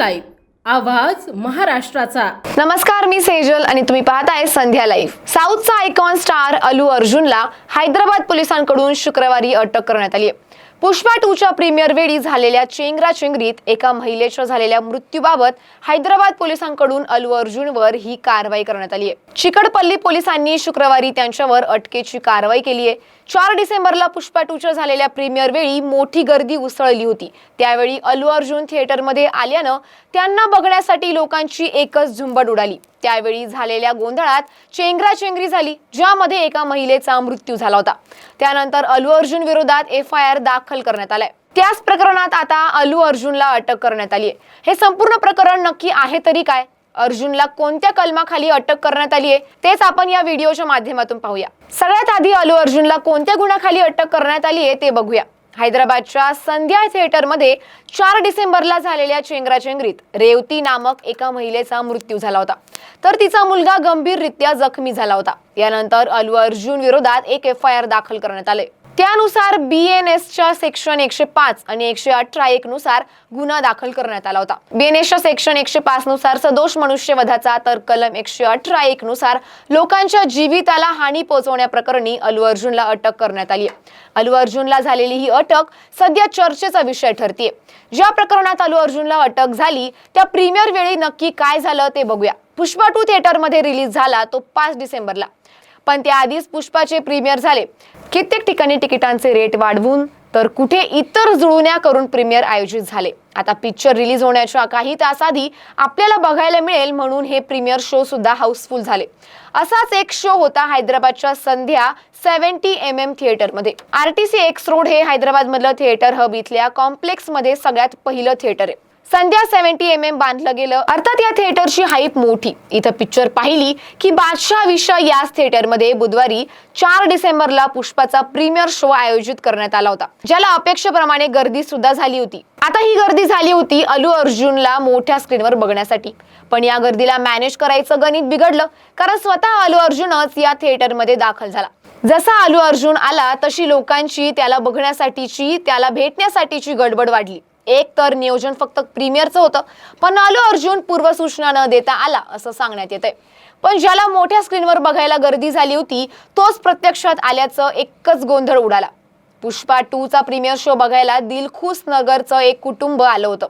Live आवाज महाराष्ट्राचा. नमस्कार मी सेजल आणि तुम्ही पाहताय संध्या लाईव्ह साऊथचा आयकॉन स्टार अलू अर्जुनला हैदराबाद पोलिसांकडून शुक्रवारी अटक करण्यात आली आहे. पुष्पा टूच्या प्रीमियर वेळी झालेल्या चेंगरा चेंगरीत एका महिलेच्या झालेल्या मृत्यूबाबत हैदराबाद पोलिसांकडून अलू अर्जुनवर ही कारवाई करण्यात आली आहे. चिकडपल्ली पोलिसांनी शुक्रवारी त्यांच्यावर अटकेची कारवाई केली आहे. चार डिसेंबरला पुष्पा टूच्या झालेल्या प्रीमियर वेळी मोठी गर्दी उसळली होती. त्यावेळी अलू अर्जुन थिएटरमध्ये आल्यानं त्यांना बघण्यासाठी लोकांची एकच झुंबड उडाली. त्यावेळी झालेल्या गोंधळात चेंगराचेंगरी झाली ज्यामध्ये एका महिलेचा मृत्यू झाला होता. त्यानंतर अलू अर्जुन विरोधात एफ आय आर दाखल करण्यात आलाय. त्याच प्रकरणात आता अलू अर्जुनला अटक करण्यात आली आहे हे संपूर्ण प्रकरण नक्की आहे तरी काय? अर्जुनला कोणत्या कलमाखाली अटक करण्यात आली आहे तेच आपण या व्हिडिओच्या माध्यमातून पाहूया. सगळ्यात आधी अलू अर्जुनला कोणत्या गुन्ह्याखाली अटक करण्यात आली आहे ते बघूया. हैदराबादच्या संध्या थिएटरमध्ये चार डिसेंबरला झालेल्या चेंगराचेंगरीत रेवती नामक एका महिलेचा मृत्यू झाला होता. तर तिचा मुलगा गंभीररित्या जखमी झाला होता. यानंतर अलू अर्जुन विरोधात एक एफ आय आर दाखल करण्यात आले. त्यानुसार बी एन एसच्या सेक्शन एकशे पाच आणि एकशे अठरा एक नुसार गुन्हा दाखल करण्यात आला होता. बी एन एसच्या सेक्शन एकशे पाच नुसार सदोष मनुष्यवधाचा तर कलम एकशे अठरा एक नुसार लोकांच्या जीविताला हानी पोहोचवण्याप्रकरणी अलू अर्जुनला अटक करण्यात आली अलू अर्जुनला झालेली ही अटक सध्या चर्चेचा विषय ठरतीये. ज्या प्रकरणात अलू अर्जुनला अटक झाली त्या प्रीमियर वेळी नक्की काय झालं ते बघूया. पुष्पा टू थिएटरमध्ये रिलीज झाला तो पाच डिसेंबरला. पण त्याआधीच पुष्पाचे प्रीमियर झाले. कित्येक ठिकाणी तिकिटांचे रेट वाढवून तर कुठे इतर जुळवण्या करून प्रीमियर आयोजित झाले. आता पिक्चर रिलीज होण्याच्या काही तास आधी आपल्याला बघायला मिळेल म्हणून हे प्रीमियर शो सुद्धा हाऊसफुल झाले. असाच एक शो होता हैदराबादच्या संध्या सेव्हन्टी एम एम थिएटरमध्ये. R T C X road हे हैदराबाद मधलं थिएटर हब इथल्या कॉम्प्लेक्समध्ये सगळ्यात पहिलं थिएटर आहे. संध्या सेव्हन्टी एम एम बांधलं गेलं. अर्थात या थिएटरची हाईप मोठी. इथं पिक्चर पाहिली की बादशाह विषय याच थिएटरमध्ये बुधवारी चार डिसेंबरला पुष्पाचा प्रीमियर शो आयोजित करण्यात आला होता ज्याला अपेक्षेप्रमाणे गर्दी सुद्धा झाली होती. आता ही गर्दी झाली होती अलू अर्जुनला मोठ्या स्क्रीनवर बघण्यासाठी. पण या गर्दीला मॅनेज करायचं गणित बिघडलं कारण स्वतः अलू अर्जुनच या थिएटरमध्ये दाखल झाला. जसा अलू अर्जुन आला तशी लोकांची त्याला बघण्यासाठीची त्याला भेटण्यासाठीची गडबड वाढली. एक तर नियोजन फक्त प्रीमियरचं होतं पण अलू अर्जुन पूर्वसूचना न देता आला असं सांगण्यात येत आहे पण ज्याला मोठ्या स्क्रीनवर बघायला गर्दी झाली होती तोच प्रत्यक्षात आल्याचं एकच गोंधळ उडाला. पुष्पा टू चा प्रीमियर शो बघायला दिलखुश नगरचं एक कुटुंब आलं होतं.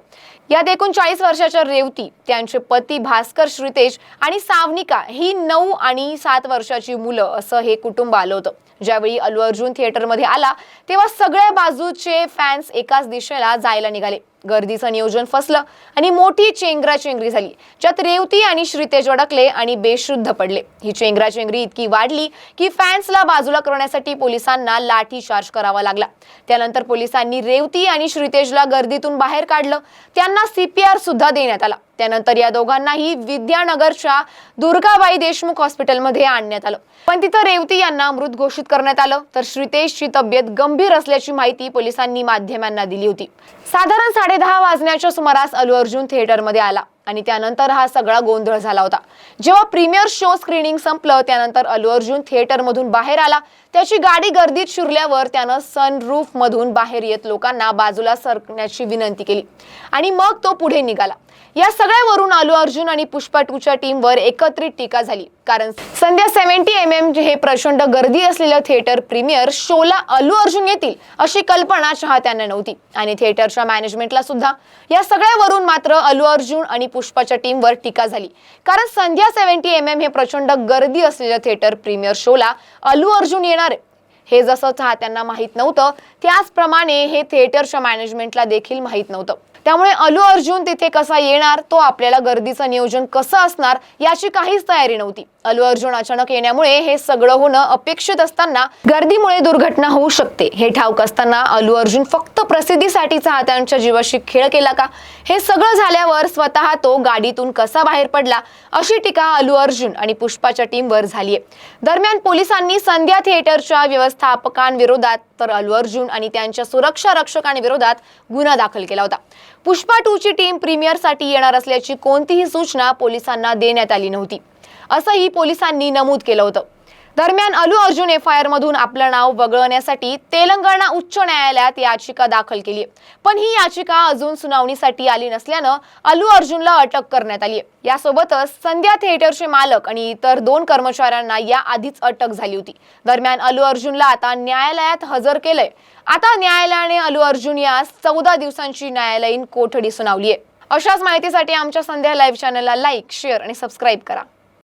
यात एकूण चाळीस वर्षाच्या रेवती त्यांचे पती भास्कर श्रीतेश आणि सावनिका ही नऊ आणि सात वर्षाची मुलं असं हे कुटुंब आलं होतं. ज्यावेळी अलू अर्जुन थिएटरमध्ये आला तेव्हा सगळ्या बाजूचे फॅन्स एकाच दिशेला जायला निघाले. गर्दीचं नियोजन फसलं आणि मोठी चेंगराचेंगरी झाली. ज्यात रेवती आणि श्रीतेज अडकले आणि बेशुद्ध पडले. ही चेंगराचेंगरी इतकी वाढली की फॅन्सला बाजूला करण्यासाठी पोलिसांना लाठी चार्ज करावा लागला. त्यानंतर पोलिसांनी रेवती आणि श्रीतेजला गर्दीतून बाहेर काढलं. त्यांना सीपीआर सुद्धा देण्यात आला. त्यानंतर या दोघांनाही विद्यानगरच्या दुर्गाबाई देशमुख हॉस्पिटलमध्ये आणण्यात आलं. पण तिथं रेवती यांना मृत घोषित करण्यात आलं. तर श्रीतेशची तब्येत गंभीर असल्याची माहिती पोलिसांनी माध्यमांना दिली होती. साधारण साडेदहा वाजण्याच्या सुमारास अलू अर्जुन थिएटरमध्ये आला. आणि त्यानंतर हा सगळा गोंधळ झाला होता. जेव्हा प्रीमियर शो स्क्रीनिंग संपलं त्यानंतर अल्लू अर्जुन थिएटरमधून बाहेर आला. त्याची गाडी गर्दीत शिरल्यावर त्यानं सनरूफ मधून बाहेर येत लोकांना बाजूला सरकण्याची विनंती केली. आणि मग तो पुढे निघाला. या सगळ्यावरून अलू अर्जुन आणि पुष्पा टूच्या टीमवर एकत्रित टीका झाली. कारण संध्या सेव्हन्टी एम एम हे प्रचंड गर्दी असलेलं थिएटर प्रीमियर शोला अलू अर्जुन येतील अशी कल्पना चाहत्यांना नव्हती. आणि थिएटरच्या मॅनेजमेंटला सुद्धा या सगळ्यावरून मात्र अलू अर्जुन आणि पुष्पाच्या टीमवर टीका झाली. कारण संध्या सेव्हन्टी एम एम हे प्रचंड गर्दी असलेलं थिएटर प्रीमियर शोला अलू अर्जुन येणार आहे. हे जसं चाहत्यांना माहीत नव्हतं त्याचप्रमाणे हे थिएटरच्या मॅनेजमेंटला देखील माहीत नव्हतं. त्यामुळे अलू अर्जुन तिथे कसा येणार तो आपल्याला गर्दीचं नियोजन कसं असणार याची काहीच तयारी नव्हती. अलू अर्जुन अचानक येण्यामुळे हे सगळं होणं अपेक्षित असताना गर्दीमुळे दुर्घटना होऊ शकते. हे ठाऊक असताना अलू अर्जुन फक्त प्रसिद्धीसाठी चाहत्यांच्या जीवाशी खेळ केला का? हे सगळं झाल्यावर स्वतः तो गाडीतून कसा बाहेर पडला? अशी टीका अलू अर्जुन आणि पुष्पाच्या टीमवर झालीय. दरम्यान पोलिसांनी संध्या थिएटरच्या व्यवस्थापकांविरोधात तर अलू अर्जुन आणि त्यांच्या सुरक्षा रक्षकांविरोधात गुन्हा दाखल केला होता. पुष्पा टू ची टीम प्रीमियरसाठी येणार असल्याची कोणतीही सूचना पोलिसांना देण्यात आली नव्हती. असंही पोलिसांनी नमूद केलं होतं. दरम्यान अलू अर्जुन एफ आय आर मधून आपलं नाव वगळण्यासाठी तेलंगणा उच्च न्यायालयात याचिका दाखल केली पण ही याचिका अजून सुनावणीसाठी आली नसल्यानं अलू अर्जुनला अटक करण्यात आली यासोबतच संध्या थिएटरचे मालक आणि इतर दोन कर्मचाऱ्यांना या आधीच अटक झाली होती. दरम्यान अलू अर्जुनला आता न्यायालयात हजर केलंय. आता न्यायालयाने अलू अर्जुन यास चौदा दिवसांची न्यायालयीन कोठडी सुनावली आहे अशाच माहितीसाठी आमच्या संध्या लाईव्ह चॅनलला लाईक शेअर आणि सबस्क्राईब करा.